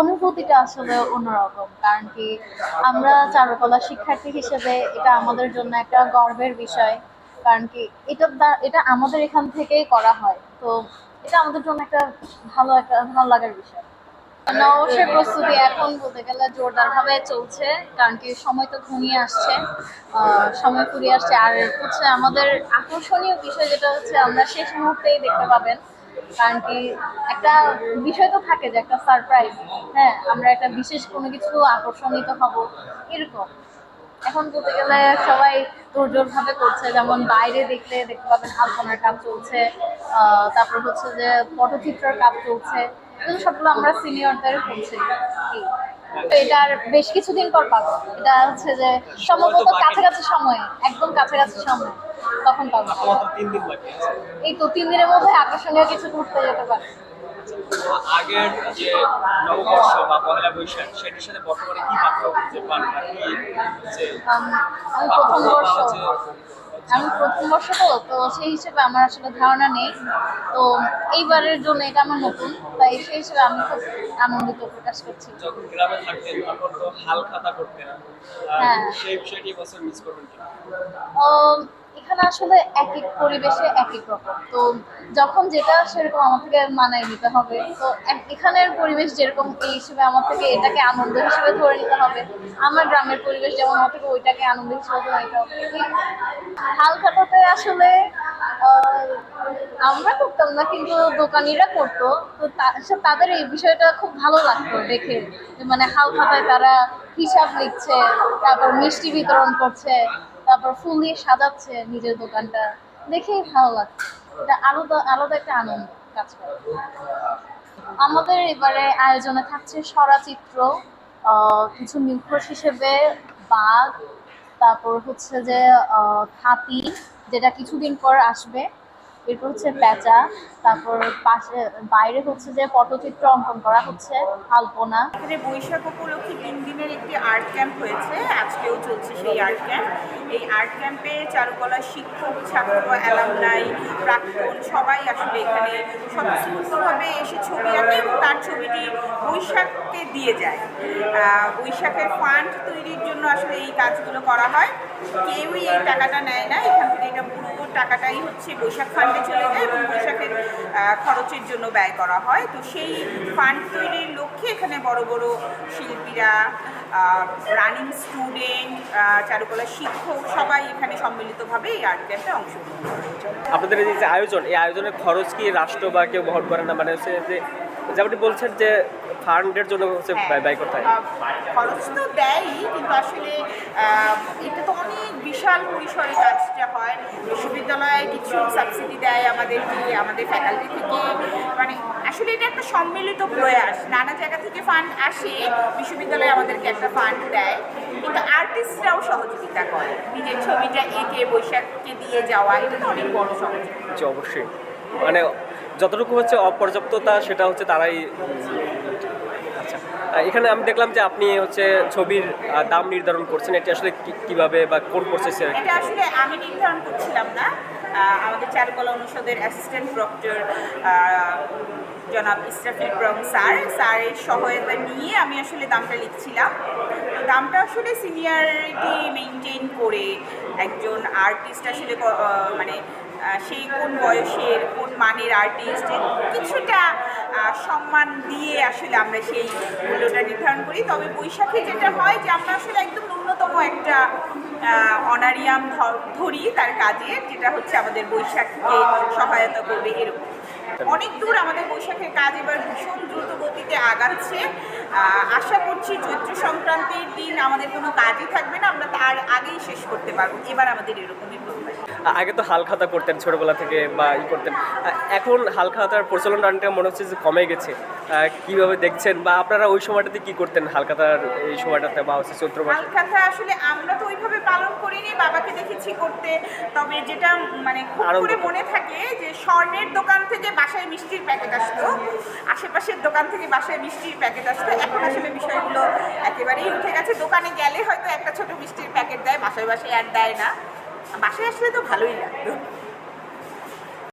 অনুভূতিটা আসলে অন্যরকম। কারণ কি আমরা চারুকলা শিক্ষার্থী হিসেবে এটা আমাদের জন্য একটা গর্বের বিষয়। কারণ কি এটা এটা আমাদের এখান থেকেই করা হয়। তো এটা আমাদের জন্য একটা ভালো একটা, ভালো লাগার বিষয়। নববর্ষের প্রস্তুতি এখন বলতে গেলে জোরদার ভাবে চলছে। কারণ কি সময় তো ঘনিয়ে আসছে সময় ফুরিয়ে আসছে। আর হচ্ছে আমাদের আকর্ষণীয় বিষয় যেটা হচ্ছে আমরা শেষ মুহূর্তেই দেখতে পাবেন। কারণ কি একটা বিষয় তো থাকে যে একটা সারপ্রাইজ হ্যাঁ আমরা একটা বিশেষ কোনো কিছু আকর্ষণিত হব এরকম। এখন বলতে গেলে সবাই তোরজোর ভাবে করছে যেমন বাইরে দেখলে দেখতে পাবেন আলপনার কাজ চলছে আহ, তারপর হচ্ছে যে পটচিত্রের কাজ চলছে এগুলো সবগুলো আমরা সিনিয়রদের করছি তো এটার বেশ কিছুদিন পর পাবো। এটা হচ্ছে যে সম্ভবত কাছাকাছি সময়ে একদম কাছাকাছি সময়। তখন পাবো তিন দিন বাকি আছে। এই তো তিন দিনের মধ্যে আকর্ষণীয় কিছু ঘুরতে যেতে পারে। আগের যে নববর্ষ বা বৈশাখ সেটির সাথে বর্তমানে কি পার্থক্য খুঁজে পান বা কি যে আমি প্রথম বর্ষ আমি প্রথম বর্ষ তো তো সেই হিসেবে আমার আসলে ধারণা নেই। তো এইবারের জন্য এটা আমার নতুন তাই সেই হিসেবে আমি খুব আনন্দিত প্রকাশ করছি। যখন গ্রামে থাকতেন তখন তো হাল খাতা করতেন হ্যাঁ। সেই বিষয়টি বছর মিস করবেন কিনা? আম, এখানে আসলে এক এক পরিবেশে এক এক রকম। তো যখন যেটা সেরকম আমার থেকে মানায় নিতে হবে। তো এখানের পরিবেশ যেরকম, এই হিসেবে আমার থেকে এটাকে আনন্দ হিসেবে ধরে নিতে হবে। আমার গ্রামের পরিবেশ যেমন, আমার থেকে ওইটাকে আনন্দ হিসেবে ধরে নিতে হবে। হাল খাতাতে আসলে আমরা করতাম না, কিন্তু দোকানিরা করতো। তো তাদের এই বিষয়টা খুব ভালো লাগতো দেখে। মানে হাল খাতায় তারা হিসাব লিখছে তারপর মিষ্টি বিতরণ করছে। তারপর ফুল দিয়ে সাজাচ্ছে নিজের দোকানটা। দেখেই ভালো লাগছে। এটা আলাদা আলাদা একটা আনন্দ কাজ করে। আমাদের এবারে আয়োজনে থাকছে সরাচিত্র কিছু নিখোঁজ হিসেবে বাঘ, তারপর হচ্ছে যে হাতি, যেটা কিছুদিন পর আসবে। এরপর হচ্ছে প্যাঁচা তারপর পাশে বাইরে হচ্ছে যে পটচিত্র অঙ্কন করা হচ্ছে আলপনা। এখানে বৈশাখ উপলক্ষে তিন দিনের একটি আর্ট ক্যাম্প হয়েছে আজকেও চলছে সেই আর্ট ক্যাম্প। এই আর্ট ক্যাম্পে চারুকলা শিক্ষক ছাত্র অ্যালামনাই প্রাক্তন সবাই আসলে এখানে স্বতঃস্ফূর্তভাবে এসে তার ছবিটি বৈশাখকে দিয়ে যায়। বৈশাখের ফান্ড তৈরির জন্য আসলে এই কাজগুলো করা হয়। কেউই এই টাকাটা নেয় না। এখান থেকে এটা পুরো টাকাটাই হচ্ছে বৈশাখ ফান্ডে চলে যায় এবং বৈশাখের খরচের জন্য ব্যয় করা হয়। তো সেই ফান্ড তৈরির লক্ষ্যে এখানে বড় বড় শিল্পীরা রানিং স্টুডেন্ট চারুকলা শিক্ষক সবাই এখানে সম্মিলিতভাবে এই আর্ট ক্যাম্পে অংশগ্রহণ করে আপনাদের এই যে আয়োজন, এই আয়োজনের খরচ কি রাষ্ট্র বা কেউ বহন করে না? মানে হচ্ছে যে যেমনটি বলছেন যে ফান্ডের জন্য হচ্ছে ব্যয়- ব্যয় করতে হয়। খরচ তো দেয়ই কিন্তু আসলে এটা তো অনেক বিশাল পরিসরে কাজটা হয়। বিশ্ববিদ্যালয়ে কিছু সাবসিডি দেয় আমাদেরকে আমাদের ফ্যাকাল্টি থেকে। মানে আসলে এটা একটা সম্মিলিত প্রয়াস। নানা জায়গা থেকে ফান্ড আসে বিশ্ববিদ্যালয়ে আমাদেরকে একটা ফান্ড দেয়। কিন্তু আর্টিস্টরাও সহযোগিতা করে। নিজের ছবিটা এঁকে বৈশাখকে দিয়ে যাওয়া এটা তো অনেক বড় সহযোগিতা। অবশ্যই। মানে যতটুকু হচ্ছে অপর্যাপ্ততা, সেটা হচ্ছে তারাই আচ্ছা এখানে আমি দেখলাম যে আপনি হচ্ছে ছবির দাম নির্ধারণ করছেন। এটি আসলে কীভাবে বা কোন প্রসেসে এটা আসলে আমি নির্ধারণ করছিলাম না। আমাদের চারুকলা অনুষদের অ্যাসিস্ট্যান্ট প্রক্টর জনাব ইসরাফিল ব্রম স্যার। স্যারের সহায়তা নিয়ে আমি আসলে দামটা লিখছিলাম। তো দামটা আসলে সিনিয়রিটি মেনটেন করে একজন আর্টিস্ট আসলে মানে সেই কোন বয়সের, কোন মানের আর্টিস্ট কিছুটা সম্মান দিয়ে আসলে আমরা সেই মূল্যটা নির্ধারণ করি। তবে বৈশাখে যেটা হয় যে আমরা আসলে একদম ন্যূনতম একটা অনারিয়াম ধরি তার কাজে, যেটা হচ্ছে আমাদের বৈশাখকে সহায়তা করবে এরকম। অনেক দূর আমাদের বৈশাখের কাজ এবার ভীষণ দ্রুত গতিতে আগাচ্ছে। আশা করছি চৈত্র সংক্রান্তির দিন আমাদের কোনো কাজই থাকবে না আমরা তার আগেই শেষ করতে পারব। এবার আমাদের এরকমই প্রত্যাশা। আগে তো হাল খাতা করতেন ছোটবেলা থেকে বা ই করতেন। এখন হাল খাতার প্রচলন রানটা মনে হচ্ছে যে কমে গেছে। কীভাবে দেখছেন বা আপনারা ওই সময়টাতে কি করতেন হাল খাতার এই সময়টাতে বা হচ্ছে চৈত্র মাসে? হালখাতা আসলে আমরা তো ওইভাবে পালন করিনি বাবাকে দেখেছি করতে। তবে যেটা মানে খুব করে মনে থাকে যে স্বর্ণের দোকান থেকে বাসায় মিষ্টির প্যাকেট আসতো, আশেপাশের দোকান থেকে বাসায় মিষ্টির প্যাকেট আসতো। এখন আসলে বিষয়গুলো একেবারেই উঠে গেছে। দোকানে গেলে হয়তো একটা ছোট মিষ্টির প্যাকেট দেয়, বাসায় বাসায় আর দেয় না। বাসায় আসলে তো ভালোই লাগতো।